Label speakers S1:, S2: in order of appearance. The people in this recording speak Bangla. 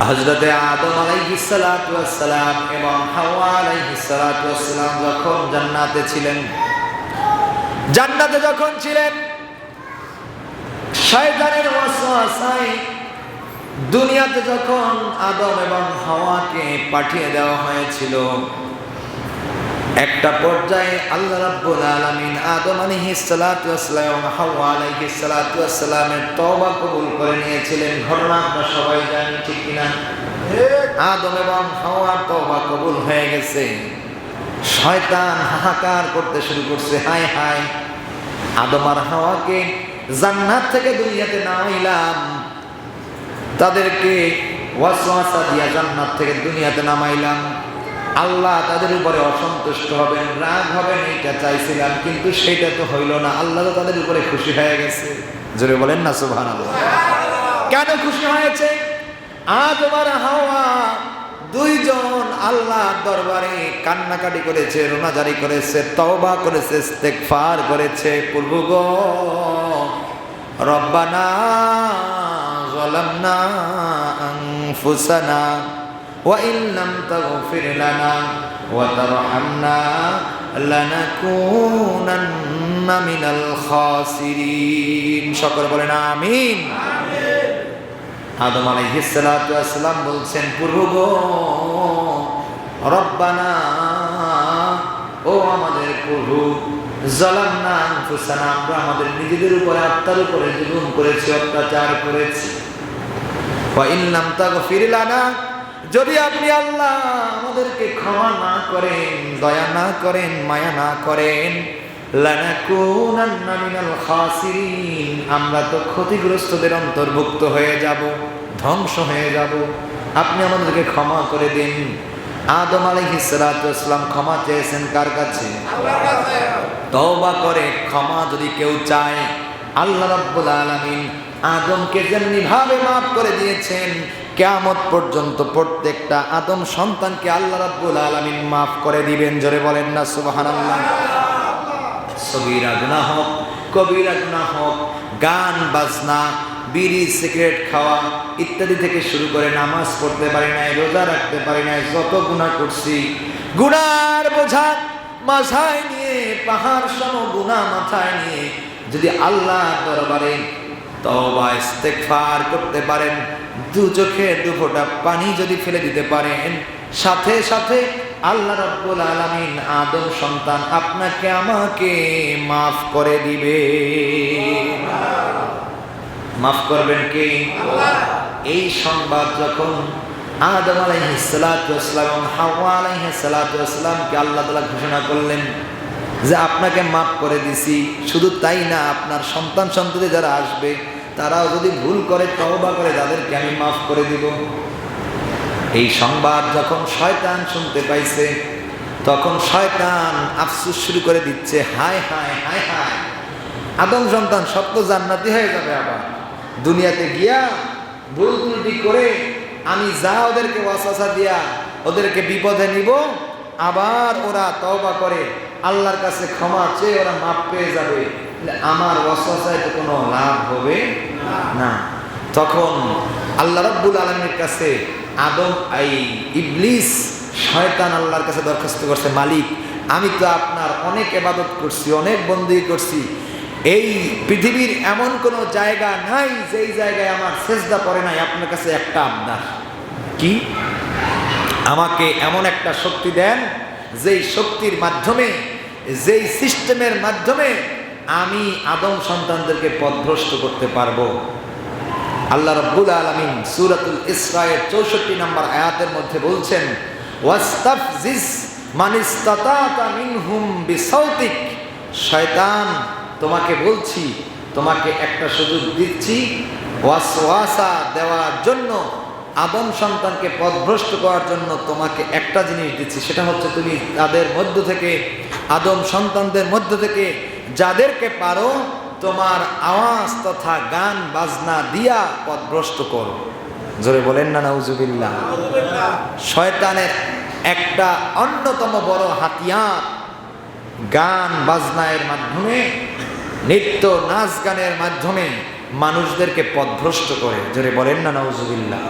S1: হজরতে আদম আলাইহিসালাম এবং হাওয়া আলাইহিসালাম যখন জান্নাতে ছিলেন, জান্নাতে যখন ছিলেন, শয়তানের ওয়াসওয়াসায় দুনিয়াতে যখন আদম এবং হাওয়াকে পাঠিয়ে দেওয়া হয়েছিল একটা পর্যায়ে আল্লাহ রাব্বুল আলামিন আদম আলাইহিস সালাতু ওয়াসসালাম হাওয়া আলাইহিস সালাতু ওয়াসসালামের তওবা কবুল করে নিয়েছিলেন। ঘটনা আমরা সবাই জানি, ঠিক কিনা? আদম এবং হাওয়ার তওবা কবুল হয়ে গেছে। শয়তান হাহাকার করতে শুরু করছে। হায় হায়। আদম আর হাওয়াকে জান্নাত থেকে দুনিয়াতে নামাইলাম। তাদেরকে ওয়াসওয়াসা দিয়া জান্নাত থেকে দুনিয়াতে নামাইলাম। আল্লাহ তাদের উপরে অসন্তুষ্ট হবেন, রাগ হবেন এটা চাইছিলাম, কিন্তু সেটা তো হইল না। আল্লাহ তো তাদের উপরে খুশি হয়ে গেছে। জোরে বলেন না সুভান কেন খুশি হয়েছে? আদবার হাওয়া দুইজন আল্লাহ দরবারে কান্নাকাটি করেছে, রোনাজারি করেছে তবা করেছে, ইস্তেগফার করেছে। পূর্ব রব্বানা জলামনা আনফুসানা وإن لم تغفر لنا وترحمنا لنكونن من الخاسرين شكر বলেন আমিন আদম আলাইহিসসালাম বলছেন পূর্ব গো রব্বানা ও আমাদের প্রভু জলান্না আনফুসানা আমরা আমাদের নিজেদের উপরে আত্মার উপরে জুলুম করেছি অত্যাচার করেছি ওয়া ইন লাম তাগফির লানা যদি আপনি আল্লাহ আমাদেরকে ক্ষমা না করেন দয়া না করেন মায়া না করেন আমরা তো ক্ষতিগ্রস্তদের অন্তর্ভুক্ত হয়ে যাব ধ্বংস হয়ে যাব। আপনি আমাদেরকে ক্ষমা করে দিন। আদম ওয়াসসালাম ক্ষমা চেয়েছেন কার কাছে? তওবা করে ক্ষমা যদি কেউ চায় আল্লাহ রাব্বুল আলামিন আদমকে যেমনি ভাবে মাফ করে দিয়েছেন কেয়ামত পর্যন্ত প্রত্যেকটা আদম সন্তানকে আল্লাহ রাব্বুল আলামিন মাফ করে দিবেন, জোরে বলেন না, সুবহানাল্লাহ। সগীরা গুনাহ হোক, কবিরা গুনাহ হোক, গান, বাজনা, বিড়ি, সিগারেট খাওয়া ইত্যাদি থেকে শুরু করে নামাজ পড়তে পারি নাই, রোজা রাখতে পারি নাই, যত গুনাহ করছি, গুনার বোঝা মাথায় নিয়ে, পাহাড় সম গুনাহ মাথায় নিয়ে যদি আল্লাহ দরবারে তওবা করতে পারেন। দু চোখে দু ফোঁটা পানি যদি ফেলে দিতে পারেন। সাথে সাথে আল্লাহ রাব্বুল আলামিন আদম সন্তান আপনাকে, আমাকে মাফ করে দিবে। মাফ করবেন কে? এই সংবাদ যখন আদম আলাইহিস এবং হাওয়া আলাইহিস সালাতু ওয়াসসালামকে আল্লাহ তাআলা ঘোষণা করলেন যে আপনাকে মাফ করে দিছি, শুধু তাই না, আপনার সন্তান সন্ততি যারা আসবে, তারাও যদি ভুল করে, তওবা করে, তাদেরকে আমি মাফ করে দিব। এই সংবাদ যখন শয়তান শুনতে পাইছে, তখন শয়তান আফসুস শুরু করে দিচ্ছে, হায় হায় হায় হায়। আদম সন্তান তো জান্নাতি হয়ে যাবে আবার। দুনিয়াতে গিয়া ভুল ত্রুটি করে আমি যা ওদেরকে ওয়াসাসা দিয়া ওদেরকে বিপদে নিব আবার ওরা তওবা করে, আল্লাহর কাছে ক্ষমা চেয়ে ওরা মাপ পেয়ে যাবে। আমার ওয়াসাসায় তো কোনো লাভ হবে না। তখন আল্লাহ রাব্বুল আলমীর কাছে আদম আই ইবলিস, শয়তান আল্লাহর কাছে দরখাস্ত করছে, মালিক, আমি তো আপনার অনেক এবাদত করছি, অনেক বন্দী করছি। এই পৃথিবীর এমন কোনো জায়গা নাই, যেই জায়গায় আমার সেজদা পড়ে নাই, আপনার কাছে একটা আবদার। কি? আমাকে এমন একটা শক্তি দেন, যেই শক্তির মাধ্যমে, যেই সিস্টেমের মাধ্যমে আমি আদম সন্তানদেরকে পথভ্রষ্ট করতে পারব। আল্লাহ রব্বুল আলমিন সুরাতুল ইসরায়ের চৌষট্টি নম্বর আয়াতের মধ্যে বলছেন শয়তান, তোমাকে বলছি, তোমাকে একটা সুযোগ দিচ্ছি, ওয়াসওয়াসা দেওয়ার জন্য আদম সন্তানকে পথভ্রষ্ট করার জন্য তোমাকে একটা জিনিস দিচ্ছি, সেটা হচ্ছে তুমি তাদের মধ্য থেকে, আদম সন্তানদের মধ্য থেকে যাদেরকে পারো তোমার আওয়াজ তথা গান, বাজনা দিয়া পথভ্রষ্ট করো। জোরে বলেন না, নাউজুবিল্লাহ। শয়তানের একটা অন্যতম বড় হাতিয়ার গান বাজনায়ের মাধ্যমে, নৃত্য, নাচ গানের মাধ্যমে মানুষদেরকে পথভ্রষ্ট করে। জোরে বলেন না নাউজুবিল্লাহ।